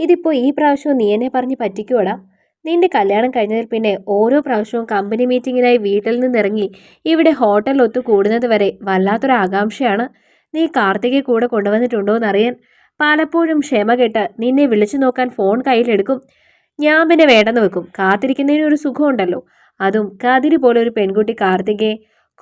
ഇതിപ്പോ ഈ പ്രാവശ്യവും നീ എന്നെ പറഞ്ഞ് പറ്റിക്കുവടാ. നിന്റെ കല്യാണം കഴിഞ്ഞതിൽ പിന്നെ ഓരോ പ്രാവശ്യവും കമ്പനി മീറ്റിങ്ങിനായി വീട്ടിൽ നിന്നിറങ്ങി ഇവിടെ ഹോട്ടലിൽ ഒത്തു കൂടുന്നത് വരെ വല്ലാത്തൊരു ആകാംക്ഷയാണ് നീ കാർത്തികെ കൂടെ കൊണ്ടുവന്നിട്ടുണ്ടോ എന്നറിയാൻ പലപ്പോഴും ക്ഷമ കെട്ട് നിന്നെ വിളിച്ചു നോക്കാൻ ഫോൺ കയ്യിലെടുക്കും. ഞാൻ പിന്നെ വേണ്ടെന്ന് വെക്കും. കാത്തിരിക്കുന്നതിന് ഒരു സുഖമുണ്ടല്ലോ. അതും കതിരി പോലെ ഒരു പെൺകുട്ടി കാർത്തികെ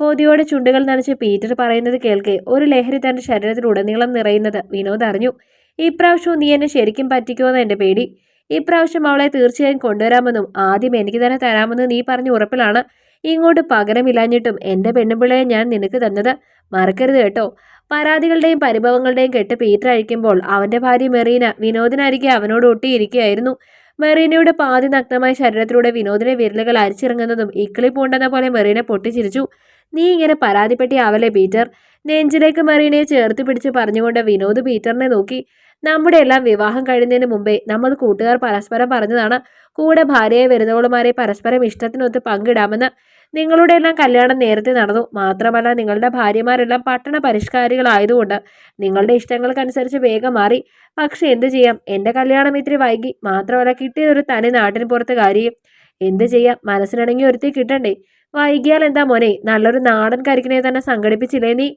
കൊതിയോടെ ചുണ്ടുകൾ നനച്ച് പീറ്റർ പറയുന്നത് കേൾക്കെ ഒരു ലഹരി ശരീരത്തിൽ ശരീരത്തിലുടനീളം നിറയുന്നത് വിനോദ് അറിഞ്ഞു. ഇപ്രാവശ്യവും നീ എന്നെ ശരിക്കും പറ്റിക്കുമെന്ന് എന്റെ പേടി. ഇപ്രാവശ്യം അവളെ തീർച്ചയായും കൊണ്ടുവരാമെന്നും ആദ്യം എനിക്ക് തന്നെ തരാമെന്ന് നീ പറഞ്ഞ ഉറപ്പിലാണ് ഇങ്ങോട്ട് പകരമില്ലാഞ്ഞിട്ടും എന്റെ പെണ്ണുപിള്ളയെ ഞാൻ നിനക്ക് തന്നത്. മറക്കരുത് കേട്ടോ. പരാതികളുടെയും പരിഭവങ്ങളുടെയും കെട്ട് പീറ്റർ അഴിക്കുമ്പോൾ അവന്റെ ഭാര്യ മെറീന വിനോദനായിരിക്കെ അവനോട് ഒട്ടിയിരിക്കുകയായിരുന്നു. മെറീനയുടെ പാതി നഗ്നമായ ശരീരത്തിലൂടെ വിനോദിനെ വിരലുകൾ അരിച്ചിറങ്ങുന്നതും ഇക്കിളി പൂണ്ടെന്ന പോലെ മെറീന പൊട്ടിച്ചിരിച്ചു. നീ ഇങ്ങനെ പരാതിപ്പെട്ടിയാവല്ലേ പീറ്റർ? നെഞ്ചിലേക്ക് മറീനയെ ചേർത്ത് പിടിച്ച് പറഞ്ഞുകൊണ്ട് വിനോദ് പീറ്ററിനെ നോക്കി നമ്മുടെ എല്ലാം വിവാഹം കഴിയുന്നതിന് മുമ്പേ നമ്മൾ കൂട്ടുകാർ പരസ്പരം പറഞ്ഞതാണ് കൂടെ ഭാര്യയെ വരുന്നവളുമാരെ പരസ്പരം ഇഷ്ടത്തിനൊത്ത് പങ്കിടാമെന്ന്. നിങ്ങളുടെ എല്ലാം കല്യാണം നേരത്തെ നടന്നു. മാത്രമല്ല നിങ്ങളുടെ ഭാര്യമാരെല്ലാം പട്ടണ പരിഷ്കാരികളായതുകൊണ്ട് നിങ്ങളുടെ ഇഷ്ടങ്ങൾക്കനുസരിച്ച് വേഗം മാറി. പക്ഷെ എന്ത് ചെയ്യാം? എന്റെ കല്യാണം ഇത്തിരി വൈകി. മാത്രമല്ല കിട്ടിയതൊരു തനി നാട്ടിന് പുറത്ത് കാര്യം. എന്ത് ചെയ്യാം? മനസ്സിനിണങ്ങി ഒരുത്തി കിട്ടണ്ടേ? വൈകിയാൽ എന്താ മോനെ? നല്ലൊരു നാടൻ കരിക്കിനെ തന്നെ സംഘടിപ്പിച്ചില്ലേ നീ?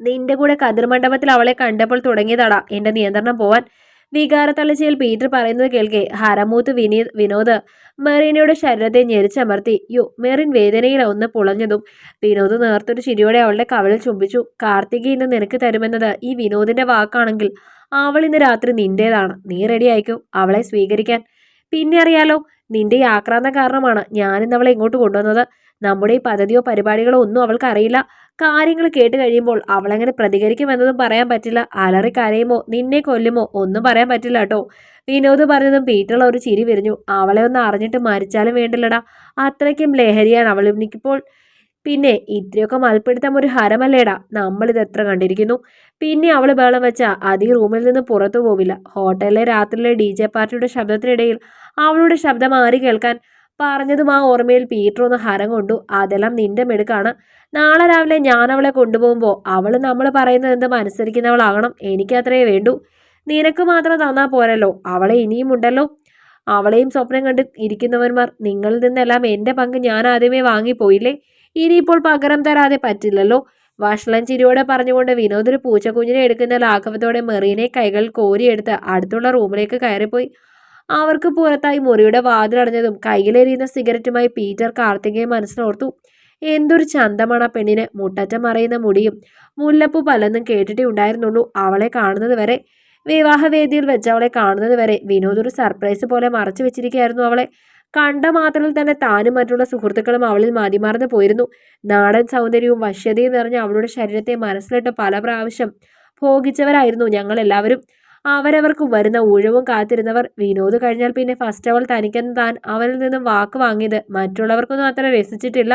നിന്റെ കൂടെ കതിർമണ്ഡപത്തിൽ അവളെ കണ്ടപ്പോൾ തുടങ്ങിയതാടാ എന്റെ നിയന്ത്രണം പോവാൻ. വികാരത്തളച്ചയിൽ പീറ്റർ പറയുന്നത് കേൾക്കെ ഹരമൂത്ത് വിനീ വിനോദ് മെറീനയുടെ ശരീരത്തെ ഞെരിച്ചമർത്തി. യു മെറിൻ വേദനയിൽ ഒന്ന് പുളഞ്ഞതും വിനോദ് നേർത്തൊരു ചിരിയോടെ അവളുടെ കവളിൽ ചുംബിച്ചു. കാർത്തികി ഇന്ന് നിനക്ക് തരുമെന്നത് ഈ വിനോദിന്റെ വാക്കാണെങ്കിൽ അവൾ ഇന്ന് രാത്രി നിന്റേതാണ്. നീ റെഡി ആയിക്കോ? അവളെ സ്വീകരിക്കാൻ. പിന്നെ അറിയാലോ നിന്റെ ഈ ആക്രാന്ത കാരണമാണ് ഞാനിന്ന് അവളെ ഇങ്ങോട്ട് കൊണ്ടുവന്നത്. നമ്മുടെ ഈ പദ്ധതിയോ പരിപാടികളോ ഒന്നും അവൾക്ക് അറിയില്ല. കാര്യങ്ങൾ കേട്ട് കഴിയുമ്പോൾ അവളെങ്ങനെ പ്രതികരിക്കുമെന്നതും പറയാൻ പറ്റില്ല. അലറി കരയുമോ നിന്നെ കൊല്ലുമോ ഒന്നും പറയാൻ പറ്റില്ല കേട്ടോ. വിനോദ് പറഞ്ഞതും പീറ്റർ ഒരു ചിരി വിരിഞ്ഞു. അവളെ ഒന്ന് അറിഞ്ഞിട്ട് മരിച്ചാലും വേണ്ടില്ലടാ. അത്രയ്ക്കും ലഹരിയാണ് അവൾ. എനിക്കിപ്പോൾ പിന്നെ ഇത്രയൊക്കെ മൽപ്പിടുത്തം ഒരു ഹരമല്ലേടാ. നമ്മളിത് എത്ര കണ്ടിരിക്കുന്നു. പിന്നെ അവൾ ബഹളം വെച്ച അതി റൂമിൽ നിന്ന് പുറത്തു പോവില്ല. ഹോട്ടലിലെ രാത്രിയിലെ ഡി ജെ പാർട്ടിയുടെ ശബ്ദത്തിനിടയിൽ അവളുടെ ശബ്ദം മാറി കേൾക്കാൻ പറഞ്ഞതും ആ ഓർമ്മയിൽ പീറ്റർ ഒന്ന് ഹരം കൊണ്ടു അതെല്ലാം നിന്റെ മെടുക്കാണ്. നാളെ രാവിലെ ഞാൻ അവളെ കൊണ്ടുപോകുമ്പോൾ അവൾ നമ്മൾ പറയുന്നത് എന്തും അനുസരിക്കുന്നവളാകണം എനിക്കത്രയേ വേണ്ടു. നിനക്ക് മാത്രം തന്നാൽ പോരല്ലോ. അവളെ ഇനിയും ഉണ്ടല്ലോ. അവളെയും സ്വപ്നം കണ്ട് ഇരിക്കുന്നവന്മാർ നിങ്ങളിൽ നിന്നെല്ലാം എന്റെ പങ്ക് ഞാൻ ആദ്യമേ വാങ്ങിപ്പോയില്ലേ? ഇനിയിപ്പോൾ പകരം തരാതെ പറ്റില്ലല്ലോ. വഷളൻ ചിരിയോടെ പറഞ്ഞുകൊണ്ട് വിനോദ് ഒരു പൂച്ചക്കുഞ്ഞിനെ എടുക്കുന്ന ലാഘവത്തോടെ മെറീനെ കൈകൾ കോരിയെടുത്ത് അടുത്തുള്ള റൂമിലേക്ക് കയറിപ്പോയി. അവർക്ക് പുറത്തായി മുറിയുടെ വാതിലടഞ്ഞതും കയ്യിലെറിയുന്ന സിഗരറ്റുമായി പീറ്റർ കാർത്തികയെ മനസ്സിലോർത്തു. എന്തൊരു ചന്തമാണ് ആ പെണ്ണിന്. മുട്ടറ്റം മറയുന്ന മുടിയും മുല്ലപ്പൂ പലതും കേട്ടിട്ടേ ഉണ്ടായിരുന്നുള്ളൂ അവളെ കാണുന്നത് വരെ. വിവാഹവേദിയിൽ വെച്ച് അവളെ കാണുന്നത് വരെ. വിനോദ് ഒരു സർപ്രൈസ് പോലെ മറച്ചു വെച്ചിരിക്കുകയായിരുന്നു അവളെ. കണ്ട മാത്രത്തിൽ തന്നെ താനും മറ്റുള്ള സുഹൃത്തുക്കളും അവളിൽ മതിമറന്നു പോയിരുന്നു. നാടൻ സൗന്ദര്യവും വശ്യതയും നിറഞ്ഞ അവളുടെ ശരീരത്തെ മനസ്സിലിട്ട് പല പ്രാവശ്യം ഭോഗിച്ചവരായിരുന്നു ഞങ്ങൾ എല്ലാവരും അവരവർക്ക് വരുന്ന ഊഴവും കാത്തിരുന്നവർ വിനോദ് കഴിഞ്ഞാൽ പിന്നെ ഫസ്റ്റ് അവൾ തനിക്കെന്ന് താൻ അവരിൽ നിന്നും വാക്ക് വാങ്ങിയത് മറ്റുള്ളവർക്കൊന്നും അത്ര രസിച്ചിട്ടില്ല.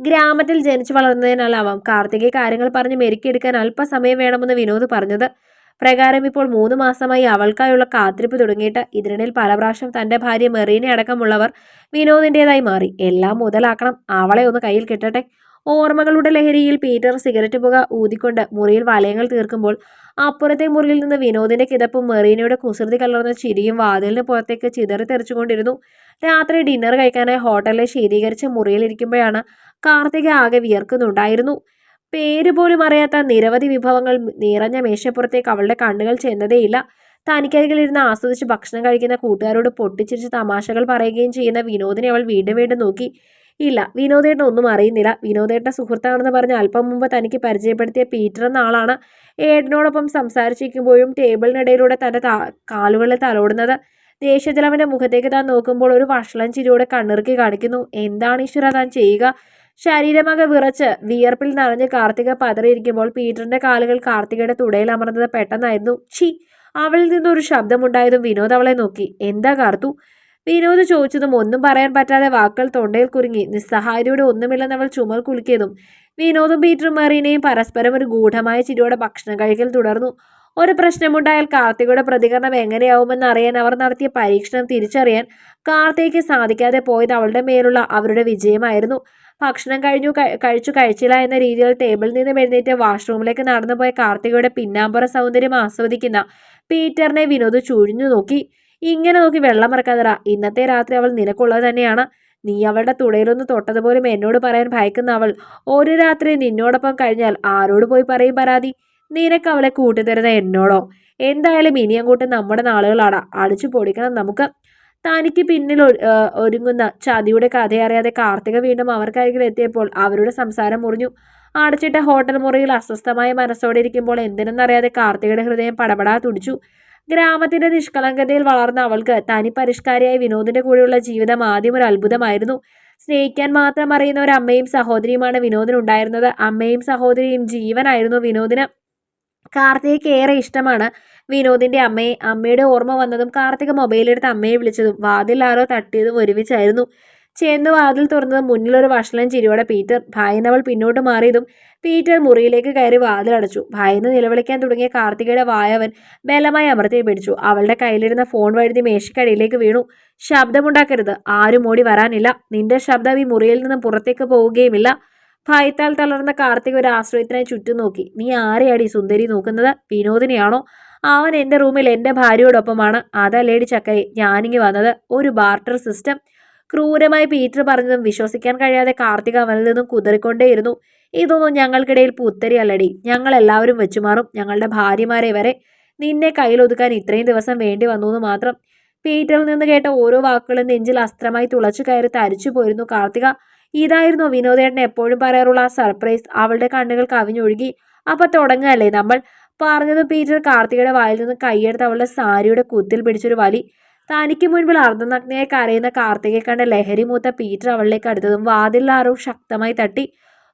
ഗ്രാമത്തിൽ ജനിച്ചു വളർന്നതിനാലാവാം. കാർത്തികെ കാര്യങ്ങൾ പറഞ്ഞ് മെരുക്കിയെടുക്കാൻ അല്പസമയം വേണമെന്ന് വിനോദ് പറഞ്ഞത്. പ്രകാരം ഇപ്പോൾ മൂന്ന് മാസമായി അവൾക്കായുള്ള കാത്തിരിപ്പ് തുടങ്ങിയിട്ട് ഇതിനിടയിൽ പല പ്രാവശ്യം തന്റെ ഭാര്യ മെറീനെ അടക്കമുള്ളവർ വിനോദിന്റെതായി മാറി. എല്ലാം മുതലാക്കണം. അവളെ ഒന്ന് കയ്യിൽ കിട്ടട്ടെ. ഓർമ്മകളുടെ ലഹരിയിൽ പീറ്റർ സിഗരറ്റ് പുക ഊതിക്കൊണ്ട് മുറിയിൽ വലയങ്ങൾ തീർക്കുമ്പോൾ അപ്പുറത്തെ മുറിയിൽ നിന്ന് വിനോദിന്റെ കിതപ്പും മെറീനയുടെ കുസൃതി കലർന്ന ചിരിയും വാതിലിന് പുറത്തേക്ക് ചിതറി തെറിച്ചുകൊണ്ടിരുന്നു. രാത്രി ഡിന്നർ കഴിക്കാനായി ഹോട്ടലിലെ ശീതീകരിച്ച മുറിയിലിരിക്കുമ്പോഴാണ് കാർത്തിക ആകെ വിയർക്കുന്നുണ്ടായിരുന്നു. പേര് പോലും അറിയാത്ത നിരവധി വിഭവങ്ങൾ നിറഞ്ഞ മേശപ്പുറത്തേക്ക് അവളുടെ കണ്ണുകൾ ചെന്നതേയില്ല. തനിക്കരികിലിരുന്ന് ആസ്വദിച്ച് ഭക്ഷണം കഴിക്കുന്ന കൂട്ടുകാരോട് പൊട്ടിച്ചിരിച്ച് തമാശകൾ പറയുകയും ചെയ്യുന്ന വിനോദിനെ അവൾ വീണ്ടും വീണ്ടും നോക്കി. ഇല്ല വിനോദേട്ടൻ ഒന്നും അറിയുന്നില്ല. വിനോദേട്ടൻ സുഹൃത്താണെന്ന് പറഞ്ഞ് അല്പം മുമ്പ് തനിക്ക് പരിചയപ്പെടുത്തിയ പീറ്റർ എന്ന ആളാണ് ഏട്ടനോടൊപ്പം സംസാരിച്ചിരിക്കുമ്പോഴും ടേബിളിനിടയിലൂടെ തന്റെ കാലുകളിൽ തലോടുന്നത്. ദേഷ്യത്തിൽ അവന്റെ മുഖത്തേക്ക് താൻ നോക്കുമ്പോൾ ഒരു വഷളം ചിരിയോടെ കണ്ണിറുക്കി കാണിക്കുന്നു. എന്താണ് ഈശ്വര താൻ ചെയ്യുക? ശരീരമൊക്കെ വിറച്ച് വിയർപ്പിൽ നിറഞ്ഞ് കാർത്തിക പതറിയിരിക്കുമ്പോൾ പീറ്ററിന്റെ കാലുകൾ കാർത്തികയുടെ തുടയിൽ അമർന്നത് പെട്ടെന്നായിരുന്നു. ഛി അവളിൽ നിന്നൊരു ശബ്ദമുണ്ടായതും വിനോദ് അവളെ നോക്കി. എന്താ കാർത്തു? വിനോദ് ചോദിച്ചതും ഒന്നും പറയാൻ പറ്റാതെ വാക്കുകൾ തൊണ്ടയിൽ കുരുങ്ങി. നിസ്സഹായതയോടെ ഒന്നുമില്ലെന്ന് അവൾ ചുമൽ കുളിക്കിയതും വിനോദും പീറ്ററും മെറീനയും പരസ്പരം ഒരു ഗൂഢമായ ചിരിയോടെ ഭക്ഷണം കഴിക്കൽ തുടർന്നു. ഒരു പ്രശ്നമുണ്ടായാൽ കാർത്തികയുടെ പ്രതികരണം എങ്ങനെയാവുമെന്ന് അറിയാൻ അവർ നടത്തിയ പരീക്ഷണം തിരിച്ചറിയാൻ കാർത്തികയ്ക്ക് സാധിക്കാതെ പോയത് അവളുടെ മേലുള്ള അവരുടെ വിജയമായിരുന്നു. ഭക്ഷണം കഴിഞ്ഞു കഴിച്ചു കഴിച്ചില്ല എന്ന രീതിയിൽ ടേബിളിൽ നിന്ന് എഴുന്നേറ്റ് വാഷ്റൂമിലേക്ക് നടന്നുപോയ കാർത്തികയുടെ പിന്നാമ്പുറ സൗന്ദര്യം ആസ്വദിക്കുന്ന പീറ്ററിനെ വിനോദ് ചുഴിഞ്ഞു നോക്കി. ഇങ്ങനെ നോക്കി വെള്ളം മറക്കാതറ ഇന്നത്തെ രാത്രി അവൾ നിനക്കുള്ളത് തന്നെയാണ്. നീ അവളുടെ തുടയിലൊന്ന് തൊട്ടതുപോലും എന്നോട് പറയാൻ ഭയക്കുന്ന അവൾ. ഒരു രാത്രി നിന്നോടൊപ്പം കഴിഞ്ഞാൽ ആരോട് പോയി പറയും പരാതി? നിനക്ക് അവളെ കൂട്ടിത്തരുന്ന എന്നോടോ? എന്തായാലും ഇനി അങ്ങോട്ട് നമ്മുടെ നാളുകളാണ്. അടിച്ചു പൊടിക്കണം നമുക്ക്. തനിക്ക് പിന്നിൽ ഒരുങ്ങുന്ന ചതിയുടെ കഥയറിയാതെ കാർത്തിക വീണ്ടും അവർക്കരികിൽ എത്തിയപ്പോൾ അവരുടെ സംസാരം മുറിഞ്ഞു. അടച്ചിട്ട ഹോട്ടൽ മുറിയിൽ അസ്വസ്ഥമായ മനസ്സോടെ ഇരിക്കുമ്പോൾ എന്തിനെന്നറിയാതെ കാർത്തികയുടെ ഹൃദയം പടപടാ തുടിച്ചു. ഗ്രാമത്തിന്റെ നിഷ്കളങ്കതയിൽ വളർന്ന അവൾക്ക് തനി പരിഷ്കാരിയായ വിനോദിന്റെ കൂടെയുള്ള ജീവിതം ആദ്യം ഒരു അത്ഭുതമായിരുന്നു. സ്നേഹിക്കാൻ മാത്രം അറിയുന്ന ഒരു അമ്മയും സഹോദരിയുമാണ് വിനോദിനുണ്ടായിരുന്നത് അമ്മയും സഹോദരിയും ജീവനായിരുന്നു വിനോദിന്. കാർത്തിക് ഏറെ ഇഷ്ടമാണ് വിനോദിന്റെ അമ്മയെ. അമ്മയുടെ ഓർമ്മ വന്നതും കാർത്തിക് മൊബൈലെടുത്ത് അമ്മയെ വിളിച്ചതും വാതിൽ ആരോ തട്ടിയതും ഒരുമിച്ചായിരുന്നു. ചെന്ന് വാതിൽ തുറന്നത് മുന്നിലൊരു വഷളൻ ചിരിയോടെ പീറ്റർ ഭയന്നവൾ പിന്നോട്ട് മാറിയതും പീറ്റർ മുറിയിലേക്ക് കയറി വാതിലടച്ചു ഭയന്ന് നിലവിളിക്കാൻ തുടങ്ങിയ കാർത്തികയുടെ വായവൻ ബലമായി അമർത്തി പിടിച്ചു. അവളുടെ കയ്യിലിരുന്ന ഫോൺ വഴുതി മേശക്കടിയിലേക്ക് വീണു. ശബ്ദമുണ്ടാക്കരുത്. ആരും ഓടി വരാനില്ല. നിന്റെ ശബ്ദം ഈ മുറിയിൽ നിന്ന് പുറത്തേക്ക് പോവുകയുമില്ല. ഭയത്താൽ തളർന്ന കാർത്തിക് ഒരു ആശ്രയത്തിനായി ചുറ്റും നോക്കി. നീ ആരെയാടി സുന്ദരി നോക്കുന്നത്? വിനോദിനിയാണോ? അവൻ എന്റെ റൂമിൽ എന്റെ ഭാര്യയോടൊപ്പമാണ്. അതല്ലേടി ചക്കരെ ഞാനിങ്ങി വന്നത് ഒരു ബാർട്ടർ സിസ്റ്റം. ക്രൂരമായി പീറ്റർ പറഞ്ഞതും വിശ്വസിക്കാൻ കഴിയാതെ കാർത്തിക് അവനിൽ നിന്നും കുതിറിക്കൊണ്ടേയിരുന്നു. ഇതൊന്നും ഞങ്ങൾക്കിടയിൽ പുത്തരി അല്ലടി ഞങ്ങൾ എല്ലാവരും വെച്ചുമാറും. ഞങ്ങളുടെ ഭാര്യമാരെ വരെ നിന്നെ കയ്യിലൊതുക്കാൻ ഇത്രയും ദിവസം വേണ്ടി വന്നു എന്ന് മാത്രം പീറ്ററിൽ നിന്ന് കേട്ട ഓരോ വാക്കുകളും നെഞ്ചിൽ അസ്ത്രമായി തുളച്ചു കയറി തരിച്ചു പോയിരുന്നു കാർത്തിക. ഇതായിരുന്നു വിനോദേട്ടൻ എപ്പോഴും പറയാറുള്ള ആ സർപ്രൈസ്. അവളുടെ കണ്ണുകൾ കവിഞ്ഞൊഴുകി. അപ്പൊ തുടങ്ങുകയല്ലേ നമ്മൾ? പറഞ്ഞതും പീറ്റർ കാർത്തികയുടെ വായിൽ നിന്ന് കൈയെടുത്ത് അവളുടെ സാരിയുടെ കുത്തിൽ പിടിച്ചൊരു വലി തനിക്ക് മുൻപിൽ അർദ്ധനഗ്നയായി കരയുന്ന കാർത്തികയെ കണ്ട ലഹരി മൂത്ത പീറ്റർ അവളിലേക്ക് അടുത്തതും വാതിലാറും ശക്തമായി തട്ടി.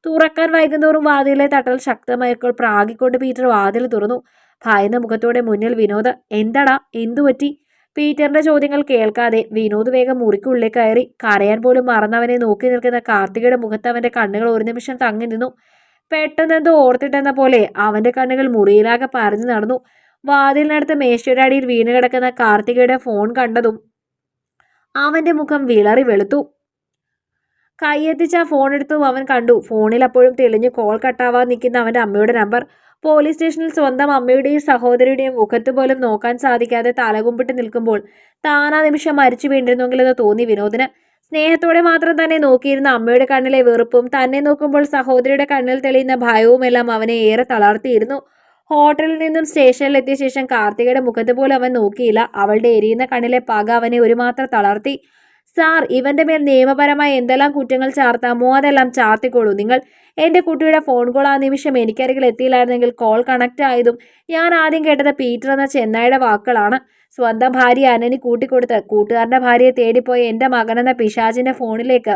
തുറക്കാൻ വൈകുന്നോറും വാതിലെ തട്ടൽ ശക്തമായപ്പോൾ പ്രാഗിക്കൊണ്ട് പീറ്റർ വാതിൽ തുറന്നു. ഭയന്ന മുഖത്തോടെ മുന്നിൽ വിനോദ് എന്താടാ? എന്തു പറ്റി? പീറ്ററിന്റെ ചോദ്യങ്ങൾ കേൾക്കാതെ വിനോദ് വേഗം മുറിക്കുള്ളിൽ കയറി. കരയാൻ പോലും മറന്നവനെ നോക്കി നിൽക്കുന്ന കാർത്തികയുടെ മുഖത്ത് അവന്റെ കണ്ണുകൾ ഒരു നിമിഷം തങ്ങി നിന്നു. പെട്ടെന്ന് എന്തോ ഓർത്തിട്ടെന്ന പോലെ അവന്റെ കണ്ണുകൾ മുറിയിലാകെ പറഞ്ഞു നടന്നു. വാതിലിനടുത്ത് മേശയുടെ അടിയിൽ വീണ് കിടക്കുന്ന കാർത്തികയുടെ ഫോൺ കണ്ടതും അവന്റെ മുഖം വിളറി വെളുത്തു. കൈയെത്തിച്ച ഫോൺ എടുത്തു അവൻ കണ്ടു. ഫോണിൽ അപ്പോഴും തെളിഞ്ഞ് കോൾ കട്ടാവാൻ നിൽക്കുന്ന അവന്റെ അമ്മയുടെ നമ്പർ. പോലീസ് സ്റ്റേഷനിൽ സ്വന്തം അമ്മയുടെയും സഹോദരിയുടെയും മുഖത്ത് പോലും നോക്കാൻ സാധിക്കാതെ തലകുമ്പിട്ട് നിൽക്കുമ്പോൾ താനാ നിമിഷം മരിച്ചു വീണ്ടിരുന്നെങ്കിലെന്ന് തോന്നി വിനോദിന്. സ്നേഹത്തോടെ മാത്രം തന്നെ നോക്കിയിരുന്ന അമ്മയുടെ കണ്ണിലെ വെറുപ്പും തന്നെ നോക്കുമ്പോൾ സഹോദരിയുടെ കണ്ണിൽ തെളിയുന്ന ഭയവുമെല്ലാം അവനെ ഏറെ തളർത്തിയിരുന്നു. ഹോട്ടലിൽ നിന്നും സ്റ്റേഷനിൽ എത്തിയ ശേഷം കാർത്തികയുടെ മുഖത്ത് പോലും അവൻ നോക്കിയില്ല. അവളുടെ എരിയുന്ന കണ്ണിലെ പക അവനെ ഒരു മാത്രം തളർത്തി. സാർ ഇവന്റെ മേൽ നിയമപരമായി എന്തെല്ലാം കുറ്റങ്ങൾ ചാർത്താമോ? അതെല്ലാം ചാർത്തിക്കോളൂ. നിങ്ങൾ എന്റെ കുട്ടിയുടെ ഫോൺ കോൾ ആ നിമിഷം എനിക്കരികിൽ എത്തിയില്ലായിരുന്നെങ്കിൽ കോൾ കണക്ട് ആയതും ഞാൻ ആദ്യം കേട്ടത് പീറ്റർ എന്ന ചെന്നായുടെ വാക്കുകളാണ്. സ്വന്തം ഭാര്യ അനനി കൂട്ടിക്കൊടുത്ത് കൂട്ടുകാരന്റെ ഭാര്യയെ തേടിപ്പോയ എന്റെ മകനെന്ന പിശാചിന്റെ ഫോണിലേക്ക്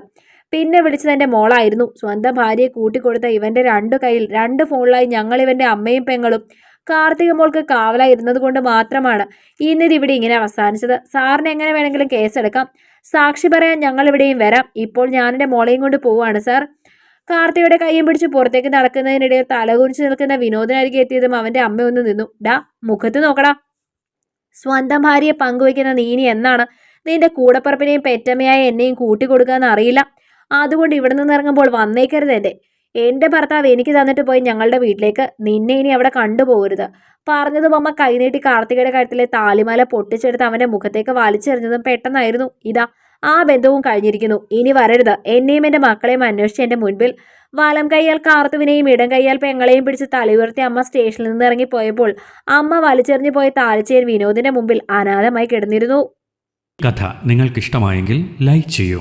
പിന്നെ വിളിച്ചത് എന്റെ മോളായിരുന്നു. സ്വന്തം ഭാര്യയെ കൂട്ടിക്കൊടുത്ത ഇവന്റെ രണ്ട് കയ്യിൽ രണ്ട് ഫോണിലായി ഞങ്ങൾ ഇവന്റെ അമ്മയും പെങ്ങളും കാർത്തിക മോൾക്ക് കാവലായിരുന്നത് കൊണ്ട് മാത്രമാണ് ഇന്നിത് ഇവിടെ ഇങ്ങനെ അവസാനിച്ചത്. സാറിന് എങ്ങനെ വേണമെങ്കിലും കേസെടുക്കാം സാക്ഷി പറയാൻ ഞങ്ങൾ ഇവിടെയും വരാം. ഇപ്പോൾ ഞാൻ മോളെയും കൊണ്ട് പോവുകയാണ് സാർ കാർത്തികയുടെ കൈയും പിടിച്ച് പുറത്തേക്ക് നടക്കുന്നതിനിടയിൽ തലകുനിച്ച് നിൽക്കുന്ന വിനോദനരികെ എത്തിയതും അവന്റെ അമ്മ ഒന്ന് നിന്നു. ഡാ മുഖത്ത് നോക്കടാ. സ്വന്തം ഭാര്യയെ പങ്കുവയ്ക്കുന്ന നീനി എന്നാണ്? നിന്റെ കൂടപ്പറപ്പിനെയും പെറ്റമ്മയായ എന്നെയും കൂട്ടിക്കൊടുക്കാന്ന് അറിയില്ല. അതുകൊണ്ട് ഇവിടെ നിന്ന് ഇറങ്ങുമ്പോൾ വന്നേക്കരുത് എന്റെ എന്റെ ഭർത്താവ് എനിക്ക് തന്നിട്ട് പോയി ഞങ്ങളുടെ വീട്ടിലേക്ക്. നിന്നെ ഇനി അവിടെ കണ്ടുപോകരുത്. പറഞ്ഞതും അമ്മ കൈനീട്ടി കാർത്തികയുടെ കഴുത്തിലെ താലിമാല പൊട്ടിച്ചെടുത്ത് അവന്റെ മുഖത്തേക്ക് വലിച്ചെറിഞ്ഞതും പെട്ടെന്നായിരുന്നു. ഇതാ ആ ബന്ധവും കഴിഞ്ഞിരിക്കുന്നു. ഇനി വരരുത്. എന്നെയും എന്റെ മക്കളെയും അന്വേഷിച്ച് എന്റെ മുൻപിൽ വലം കൈയാൽ കാർത്തുവിനെയും ഇടം കൈയാൽ പെങ്ങളെയും പിടിച്ച് തലയുയർത്തി അമ്മ സ്റ്റേഷനിൽ നിന്ന് ഇറങ്ങിപ്പോയപ്പോൾ അമ്മ വലിച്ചെറിഞ്ഞു പോയ താലിച്ചേൻ വിനോദിന്റെ മുമ്പിൽ അനാഥമായി കിടന്നിരുന്നു. കഥ നിങ്ങൾക്കിഷ്ടമായെങ്കിൽ ലൈക്ക് ചെയ്യൂ.